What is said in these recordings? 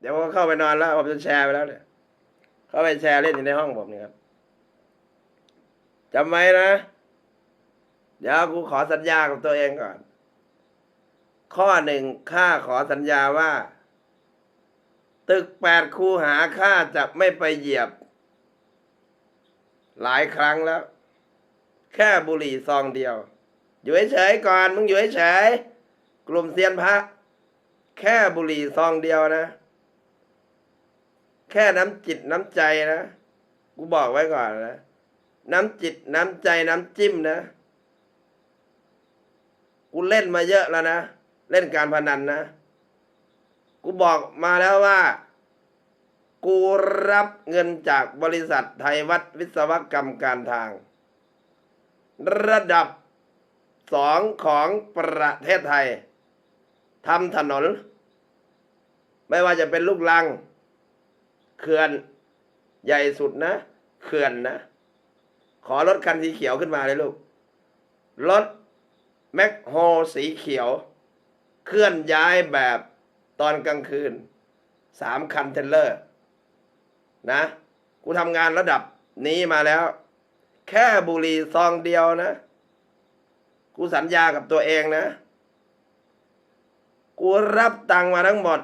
เดี๋ยวผมก็เข้าไปนอนแล้วผมจะแชร์ไปแล้วเนี่ยเข้าไปแชร์เล่นอยู่ในห้องผมนี่ครับจำไว้นะ เดี๋ยวกูขอสัญญากับตัวเองก่อน ข้อหนึ่งข้าขอสัญญาว่า ตึกแปดคูหาข้าจะไม่ไปเหยียบ หลายครั้งแล้ว แค่บุหรี่ซองเดียว อยู่เฉยก่อน มึงอยู่เฉยกลุ่มเซียนพระ แค่บุหรี่ซองเดียวนะ แค่น้ำจิตน้ำใจนะ กูบอกไว้ก่อนนะ น้ำจิตน้ำใจน้ำจิ้มนะ กูเล่นมาเยอะแล้วนะ เล่นการพนันนะ กูบอกมาแล้วว่า กูรับเงินจากบริษัทไทยวัดวิศวกรรมการทาง ระดับสองของประเทศไทยทำถนน ไม่ว่าจะเป็นลูกลัง เขื่อนใหญ่สุดนะเขื่อนนะ ขอรถคันสีเขียวขึ้นมาเลยลูกรถแมคโฮสีเขียว เคลื่อนย้ายแบบตอนกลางคืนสามคันเทรลเลอร์ นะ กูทำงานระดับนี้มาแล้ว แค่บุหรี่ซองเดียวนะ กูสัญญากับตัวเองนะ กูรับตังค์มาทั้งหมด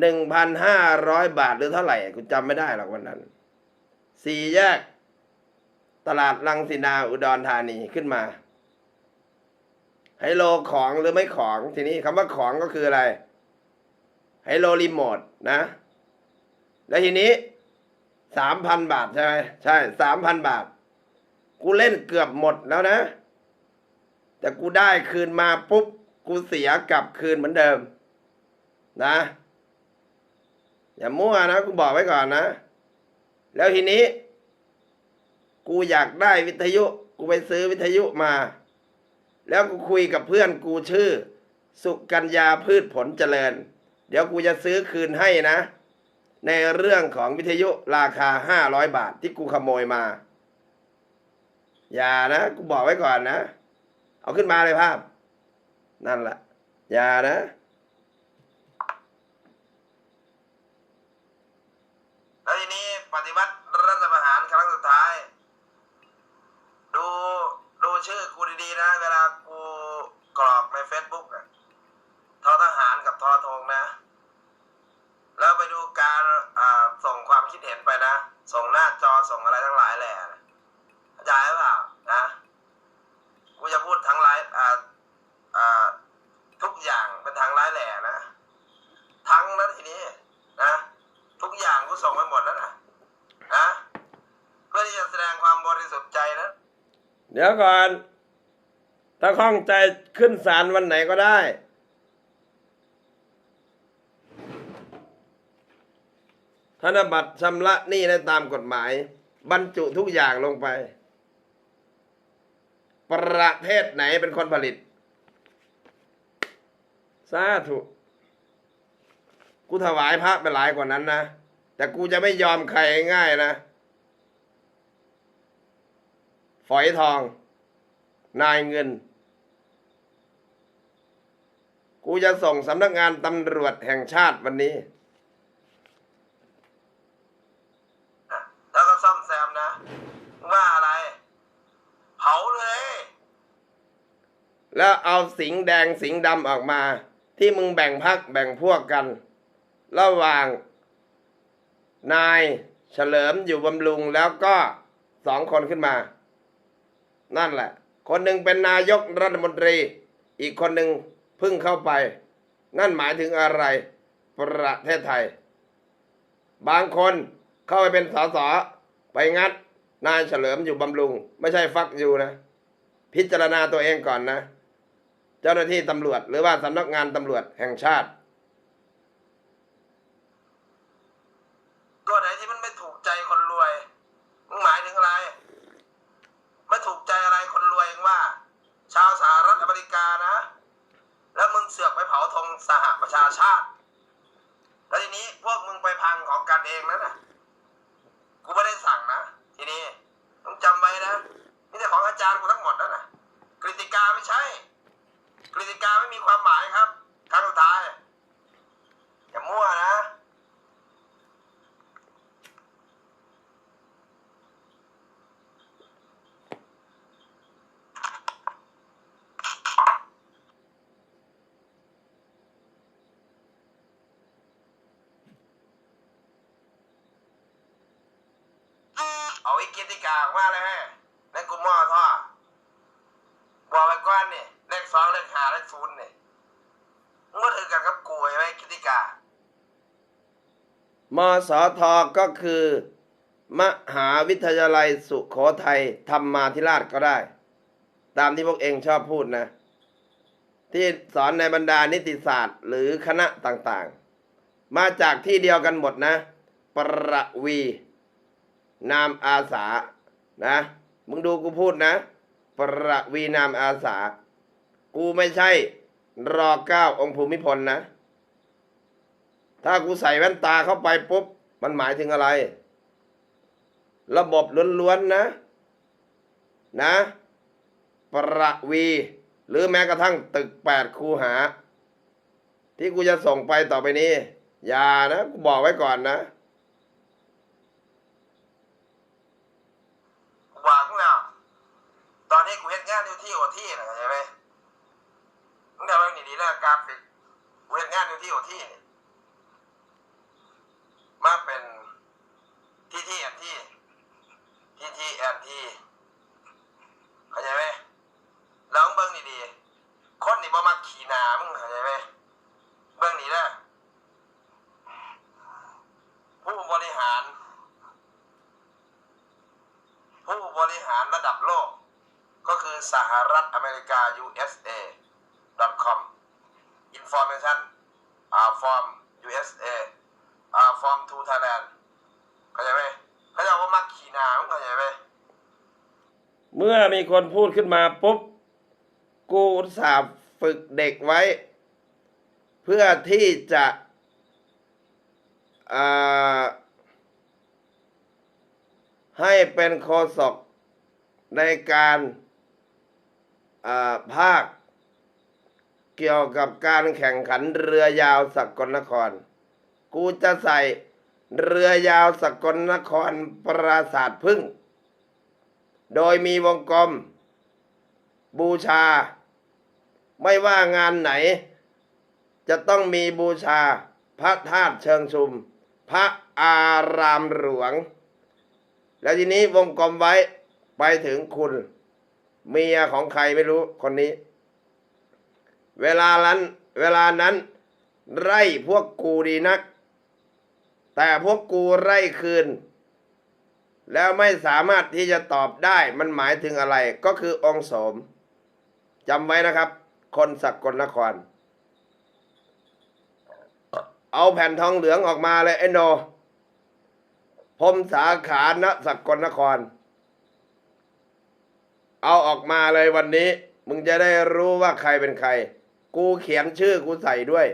หนึ่งพันห้าร้อยบาทหรือเท่าไหร่กูจำไม่ได้หรอกวันนั้น สี่แยก ตลาดลังสินาอุดรธานีขึ้นมาไฮโลของหรือไม่ของทีนี้คำว่าของก็คืออะไรไฮโลรีโมทนะ แล้วทีนี้สามพันบาทใช่ไหมใช่สามพันบาท กูเล่นเกือบหมดแล้วนะ แต่กูได้คืนมาปุ๊บ กูเสียกลับคืนเหมือนเดิม นะ อย่ามั่วนะกูบอกไว้ก่อนนะ แล้วทีนี้ กูอยากได้วิทยุ กูไปซื้อวิทยุมา แล้วกูคุยกับเพื่อนกูชื่อ สุกัญญาพืชผลเจริญ เดี๋ยวกูจะซื้อคืนให้นะ ในเรื่องของวิทยุราคาห้าร้อยบาทที่กูขโมยมา อย่านะ กูบอกไว้ก่อนนะ เอาขึ้นมาเลยภาพ นั่นแหละอย่านะ แล้วทีนี้ปฏิวัติรัฐประหารครั้งสุดท้าย ดูดูชื่อกูดีๆ นะ เวลากูกรอกในเฟซบุ๊กอะทอทหารกับทอทงนะ แล้วไปดูการส่งความคิดเห็นไปนะ ส่งหน้าจอส่งอะไรทั้งหลายแหละนะเข้าใจหรือเปล่านะ กูจะพูดทั้งหลายทุกอย่างเป็นทางร้ายแหล่นะ ทั้งนั้นทีนี้นะ ทุกอย่างกูส่งไปหมดแล้วนะนะเพื่อที่จะแสดงความบริสุทธิ์ใจนะ เดี๋ยวก่อน ถ้าข้องใจขึ้นศาลวันไหนก็ได้ ธนบัตรชำระหนี้ได้ตามกฎหมาย บรรจุทุกอย่างลงไป ประเทศไหนเป็นคนผลิตสาธุกูถวายพระไปหลายกว่านั้นนะ แต่กูจะไม่ยอมใครง่ายนะ ฝอยทอง นายเงิน กูจะส่งสำนักงานตำรวจแห่งชาติวันนี้ แล้วก็ซ่อมแซมนะ ว่าอะไร เผาเลย แล้วเอาสิงแดงสิงดำออกมา ที่มึงแบ่งพักแบ่งพวกกัน ระหว่าง นายเฉลิมอยู่บำรุงแล้วก็สองคนขึ้นมา นั่นแหละ คนหนึ่งเป็นนายกรัฐมนตรี อีกคนหนึ่งเพิ่งเข้าไป นั่นหมายถึงอะไรประเทศไทย บางคนเข้าไปเป็นสสไปงัดนายเฉลิมอยู่บำรุง ไม่ใช่ฟักอยู่นะ พิจารณาตัวเองก่อนนะ เจ้าหน้าที่ตำรวจ หรือว่าสำนักงานตำรวจแห่งชาติตัวไหนที่มันไม่ถูกใจคนรวยมึงหมายถึงอะไรไม่ถูกใจอะไรคนรวยเองว่า ชาวสหรัฐอเมริกานะ แล้วมึงเสือกไปเผาธงสหประชาชาติ แล้วทีนี้พวกมึงไปพังของกันเองนั่นน่ะ กูไม่ได้สั่งนะ ทีนี้ต้องจำไว้นะนี่แต่ของอาจารย์กูทั้งหมดนั่นนะกริติกาไม่ใช่กริติกาไม่มีความหมายครับครั้งสุดท้าย กิติกาออกมาเลยฮะในกลุ่มมอท่อบอกไปก่อนนี่ยเลขสองเลขห้าเลขศูนย์นี่ยมึงมาถือกันกับกูใช่ไหมกิติกามสทก็คือ มหาวิทยาลัยสุโขทัยธรรมาธิราชก็ได้ ตามที่พวกเองชอบพูดนะ ที่สอนในบรรดานิติศาสตร์ หรือคณะต่างๆ มาจากที่เดียวกันหมดนะ ประวี นามอาสานะมึงดูกูพูดนะ ประวีนามอาสา กูไม่ใช่ รอเก้าองค์ภูมิพลนะ ถ้ากูใส่แว่นตาเข้าไปปุ๊บ มันหมายถึงอะไร ระบบล้วนๆนะ นะ ประวี หรือแม้กระทั่งตึกแปดคูหา ที่กูจะส่งไปต่อไปนี้ อย่านะ กูบอกไว้ก่อนนะ กูบอกมึงแล้วตอนนี้กูเฮ็ดงานอยู่ที่โอที่นะเข้าใจไหมมึง ทำให้ดีๆนะกราฟิกเฮ็ดงานอยู่ที่โอที่นี่ มาเป็นที่ที่แอนที่ที่ที่แอนที่เข้าใจไหมแล้วมึงเบิ่งดีๆคนนี่บ่มาขี่หนามึงเข้าใจไหมเบิ่งนี่นะผู้บริหาร ผู้บริหารระดับโลก ก็คือสหรัฐอเมริกา USA information อ่า from USA อ่า from to Thailand เข้าใจไหมเขาจะว่ามักขี่นาเข้าใจไหมเมื่อมีคนพูดขึ้นมาปุ๊บ กูสาห์ฝึกเด็กไว้ เพื่อที่จะให้เป็นโคศกในการาภาค เกี่ยวกับการแข่งขันเรือยาวสกลนคร กูจะใส่เรือยาวสกลนครปราสาทพึ่ง โดยมีวงกลม บูชา ไม่ว่างานไหน จะต้องมีบูชา พระธาตุเชิงชุม พระอารามหลวง แล้วทีนี้วงกลมไว้ไปถึงคุณ เมียของใครไม่รู้คนนี้ เวลานั้นเวลานั้น ไร่พวกกูดีนัก แต่พวกกูไร่คืน แล้วไม่สามารถที่จะตอบได้มันหมายถึงอะไร ก็คือองค์สมจำไว้นะครับ คนสักกลนคร เอาแผ่นทองเหลืองออกมาเลยไอ้โนพมสาขาณสักลนคร เอาออกมาเลยวันนี้ มึงจะได้รู้ว่าใครเป็นใคร กูเขียนชื่อกูใส่ด้วย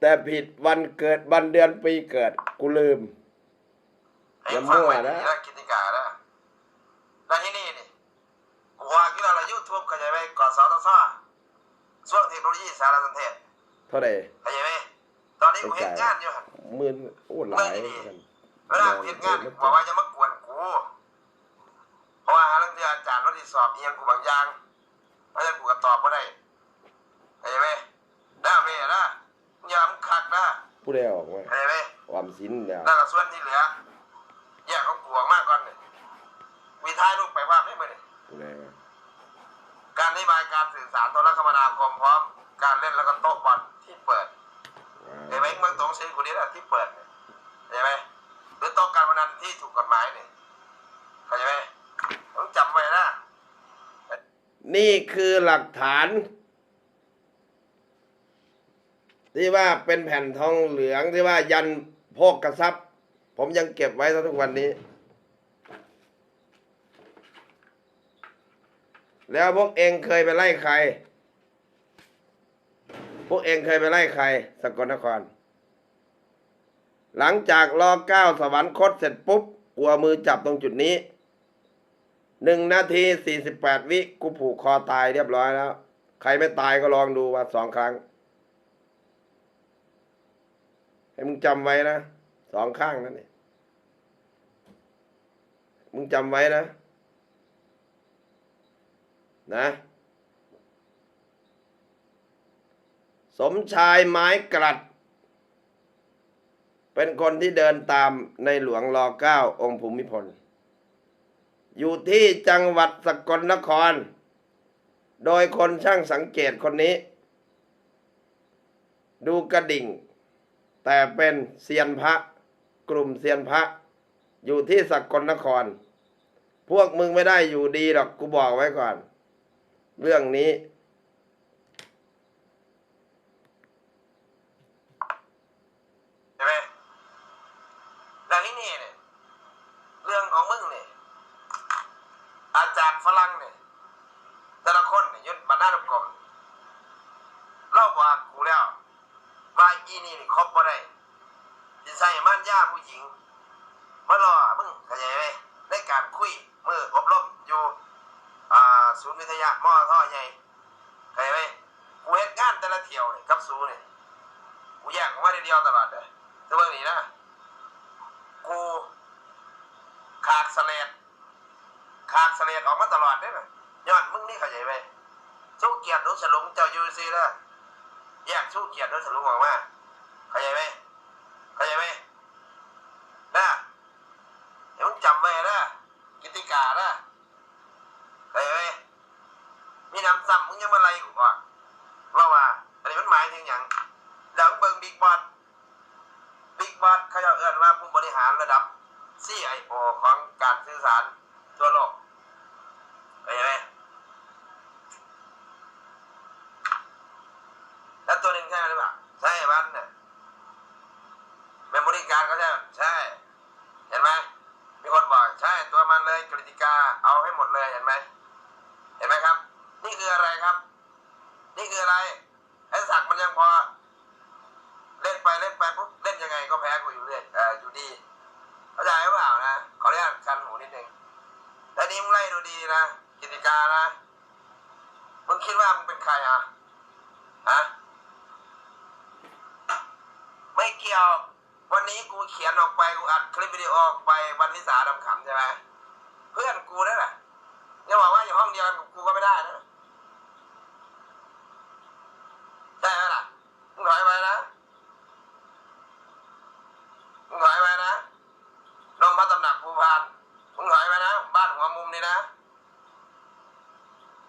แต่ผิดวันเกิดวันเดือนปีเกิด กูลืมอย่ามั่วนะกิติกานะแล้วที่นี่นี่กูว่ากี่เรายูทูบเข้าใจไหมก่อนสอนซ่าช่วงเทคโนโลยีสารสนเทศเท่าไหร่เข้าใจไหมตอนนี้กูเห็นงานอยู่หมื่นโอ้หลายเหมือนกันเวลากูเห็นงานบอกว่าจะมากวนกูเพราะว่าหาเรื่องที่อาจารย์เราที่สอบเอียงกูบางอย่าง เพราะฉะนั้นกูก็ตอบไม่ได้เข้าใจไหมได้เว้ยนะอย่ามึงคักนะผู้ใดออกมาเข้าใจไหมความสินเนี่ยนั่นก็ส่วนที่เหลือแยกของกูออกมาก่อนนี่มีท้ายรูปไปว่าไม่เหมือนนี่ผู้ใดมาการนโยบายการสื่อสารโทรคมนาคมพร้อม การเล่นแล้วก็โต๊ะบอลที่เปิดเห็นไหมเมืองตรงเซนกูนี่แหละที่เปิดเนี่ยเห็นไหมหรือโต๊ะการพนันที่ถูกกฎหมายเนี่ยเข้าใจไหมต้องจำไว้นะ นี่คือหลักฐาน ที่ว่าเป็นแผ่นทองเหลืองที่ว่ายันโภกกระซับผมยังเก็บไว้ทุกวันนี้ แล้วพวกเองเคยไปไล่ใคร พวกเองเคยไปไล่ใคร สกลนคร หลังจากรอเก้าสวรรคตเสร็จปุ๊บ กลัวมือจับตรงจุดนี้ หนึ่งนาทีสี่สิบแปดวิกูผูกคอตายเรียบร้อยแล้ว ใครไม่ตายก็ลองดูว่าสองครั้ง ให้มึงจำไว้นะสองข้างนั่นเองมึงจำไว้นะ นะ สมชายไม้กลัด เป็นคนที่เดินตามในหลวงรอเก้าองค์ภูมิพล อยู่ที่จังหวัดสกลนคร โดยคนช่างสังเกตคนนี้ ดูกระดิ่ง แต่เป็นเซียนพระ กลุ่มเซียนพระ อยู่ที่สกลนคร พวกมึงไม่ได้อยู่ดีหรอกกูบอกไว้ก่อน เรื่องนี้ ใช่ไหมแล้วที่นี่เนี่ยเรื่องของมึงเนี่ยอาจารย์ฝรั่งเนี่ยแต่ละคนเนี่ยยศบรรณานุกรมเล่าบอกกูแล้วว่าอีนี่นี่ครบบ่ได้ ที่ใส่ม่านย่าผู้หญิงมารอมึงเข้าใจไหมในการคุยมืออบรมอยู่อ่าศูนย์วิทยามอท่อใหญ่เข้าใจไหมกูเฮ็ดงานแต่ละเที่ยวเนี่ยกับศูนย์เนี่ยกูแยกออกมาเดียวตลอดเลยจะเบิ่งนี่นะ กูขากสเลดขากสเลดออกมาตลอดเนี่ยนะยอดมึงนี่เข้าใจไหมสู้เกียรติรู้สลุงเจ้ายูซีนะแยกสู้เกียรติรู้สลุงออกมาเข้าใจไหม เข้าใจไหมนะเดี๋ยวมึงจำไว้นะกิติกานะเข้าใจไหมมีน้ำซ้ำมึงยังมาไล่กูก่อนเพราะว่าอันนี้มันหมายถึงอย่างหลังเบิงบิ๊กบอสบิ๊กบอสเขาจะเอื้อนว่าผู้บริหารระดับ CIO ของการสื่อสารทั่วโลกเข้าใจไหมแล้วตัวหนึ่งใช่หรือเปล่าใช่มันเนี่ยเมมโมรี่การดเขาใช่ใช่ เห็นไหมมีคนบอกใช่ตัวมันเลยกริติกาเอา ให้หมดเลยเห็นไหมเห็นไหมครับ นี่คืออะไรครับ นี่คืออะไรไอ้สักมันยังพอ เล่นไปเล่นไปปุ๊บเล่นยังไงก็แพ้กูอยู่เรื่อยเอออยู่ดีเข้าใจหรือเปล่านะขออนุญาตคันหูนิดนึงแล้วนี้มึงไล่ดูดีนะกิติกานะมึงคิดว่ามึงเป็นใครอะฮะไม่เกี่ยว วันนี้กูเขียนออกไปกูอัดคลิปวิดีโอออกไปวันวิสาดำขำใช่ไหมเพื่อนกูนั่นแหละ อย่าบอกว่าอยู่ห้องเดียวกับกูก็ไม่ได้นะ ใช่ไหมล่ะมึงถอยไปนะมึงถอยไปนะลงพระตำหนักภูพานมึงถอยไปนะ บ้านหัวมุมนี่นะ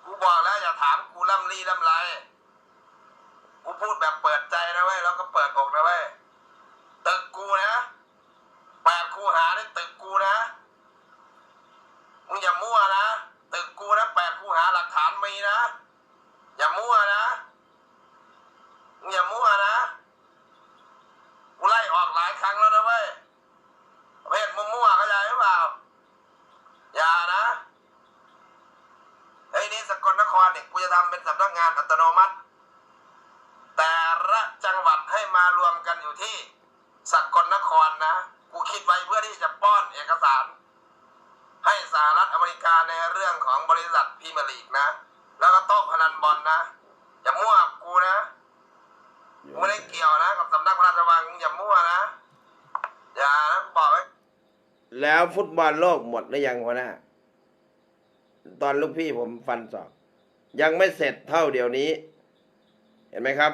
กูบอกแล้วอย่าถามกูล่ำลี่ล่ำไรกูพูดแบบเปิดใจนะเว้ย แล้วก็เปิดอกนะเว้ย ตึกกูนะแปดคูหาในตึกกูนะ มึงอย่ามั่วนะ ตึกกูนะแปดคูหาหลักฐานมีนะ อย่ามั่วนะ มึงอย่ามั่วนะ กูไล่ออกหลายครั้งแล้วนะเว้ยประเพศมั่วๆเข้าใจหรือเปล่า อย่านะไอ้ยนี่สกลนคร เนี่ยกูจะทำเป็นสำนักงานอัตโนมัติ แต่ละจังหวัดให้มารวมกันอยู่ที่สกลนครนะ กูคิดไว้เพื่อที่จะป้อนเอกสาร ให้สหรัฐอเมริกาในเรื่องของบริษัทพีเมลีกนะ แล้วก็โต๊ะพนันบอลนะอย่ามั่วกูนะกูไม่ได้เกี่ยวนะ กับสำนักพระราชวังอย่ามั่วนะอย่านะบอกไว้แล้วฟุตบอลโลกหมดหรือยังวหน้าตอนลูกพี่ผมฟันสอบ ยังไม่เสร็จเท่าเดี๋ยวนี้ เห็นไหมครับ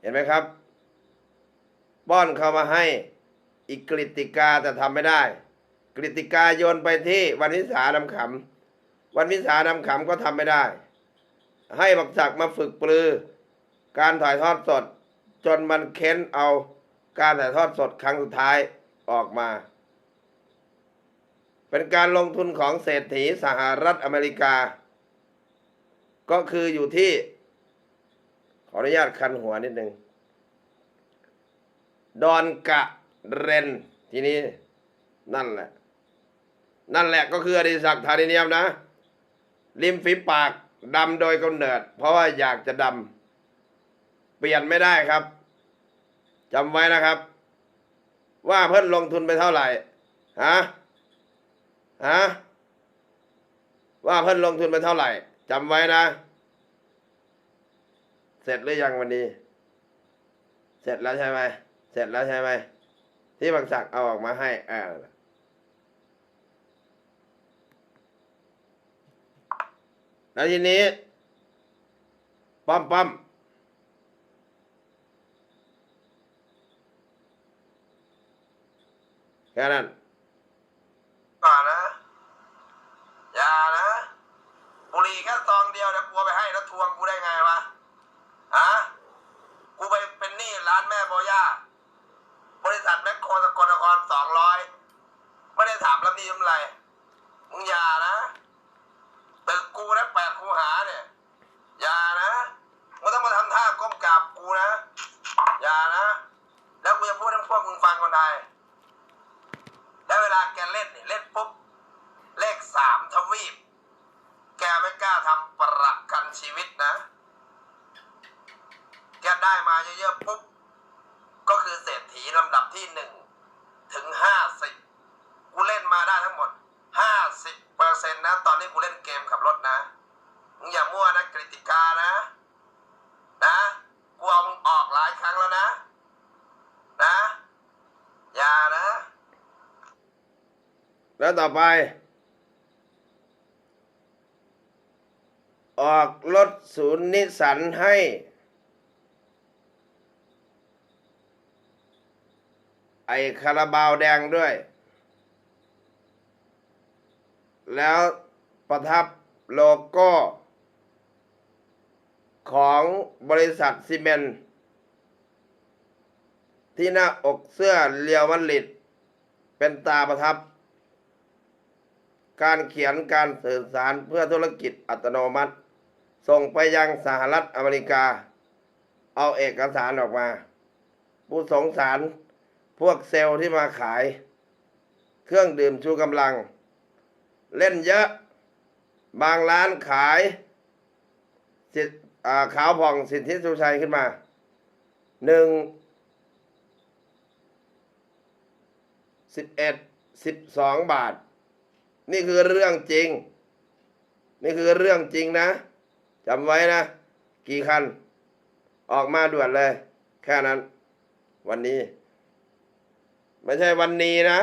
เห็นไหมครับ ป้อนเข้ามาให้อีกกริติกาแต่ทำไม่ได้ กริติกาโยนไปที่วันวิสาดำขำวันวิสาดำขำก็ทำไม่ได้ ให้บักศักมาฝึกปรือ การถ่ายทอดสด จนมันเค้นเอาการถ่ายทอดสดครั้งสุดท้ายออกมา เป็นการลงทุนของเศรษฐีสหรัฐอเมริกา ก็คืออยู่ที่ ขออนุญาตคันหัวนิดหนึ่งดอนกะเรน ทีนี้นั่นแหละ นั่นแหละก็คืออดิศักดิ์ธานิเนียมนะ ริมฝีปากดำโดยกำเนิด เพราะว่าอยากจะดำเปลี่ยนไม่ได้ครับจำไว้นะครับ ว่าเพิ่นลงทุนไปเท่าไหร่ฮะฮะว่าเพิ่นลงทุนไปเท่าไหร่ จำไว้นะ เสร็จหรือยังวันนี้ เสร็จแล้วใช่ไหมเสร็จแล้วใช่ไหมที่บางศักเอาออกมาให้อ่าแล้วทีนี้ป้อมป้อมแค่นั้น ก่อนนะ อย่านะ บุหรี่แค่ซองเดียวเดี๋ยวกลัวไปให้แล้วทวงกูได้ไงวะฮะกูไปเป็นหนี้ร้านแม่โบย่า บริษัทแมคโครสกลนครสองร้อยไม่ได้ถามแล้วมีกำไร มึงอย่านะ ตึกกูนะแปดคูหาเนี่ย อย่านะมึงต้องมาทำท่าก้มกราบกูนะ อย่านะ แล้วกูจะพูดให้พวกมึงฟังคนไทย แล้วเวลาแกเล่นเนี่ยเล่นปุ๊บ เลขสามทวีป แกไม่กล้าทำประกันชีวิตนะ แก ได้มาเยอะๆปุ๊บก็คือเศรษฐีลำดับที่หนึ่งถึงห้าสิบกูเล่นมาได้ทั้งหมดห้าสิบเปอร์เซ็นต์นะ ตอนนี้กูเล่นเกมขับรถนะมึงอย่ามั่วนะกริติกานะ นะกูเอามึงออกหลายครั้งแล้วนะ นะ อย่านะ แล้วต่อไป ออกรถศูนย์นิสสันให้ ไอคาราบาวแดงด้วย แล้วประทับโลโก้ ของบริษัทซีเมนที่หน้าอกเสื้อเรียวมันลิด เป็นตาประทับ การเขียนการสื่อสารเพื่อธุรกิจอัตโนมัติ ส่งไปยังสหรัฐอเมริกา เอาเอกสารออกมา ผู้สงสาร พวกเซลล์ที่มาขาย เครื่องดื่มชูกำลัง เล่นเยอะ บางร้านขายสิขาวผ่องสิทธิสุชัยขึ้นมาหนึ่งสิบเอ็ดสิบสองบาท นี่คือเรื่องจริง นี่คือเรื่องจริงนะจำไว้นะ กี่คัน ออกมาด่วนเลย แค่นั้น วันนี้ ไม่ใช่วันนี้นะ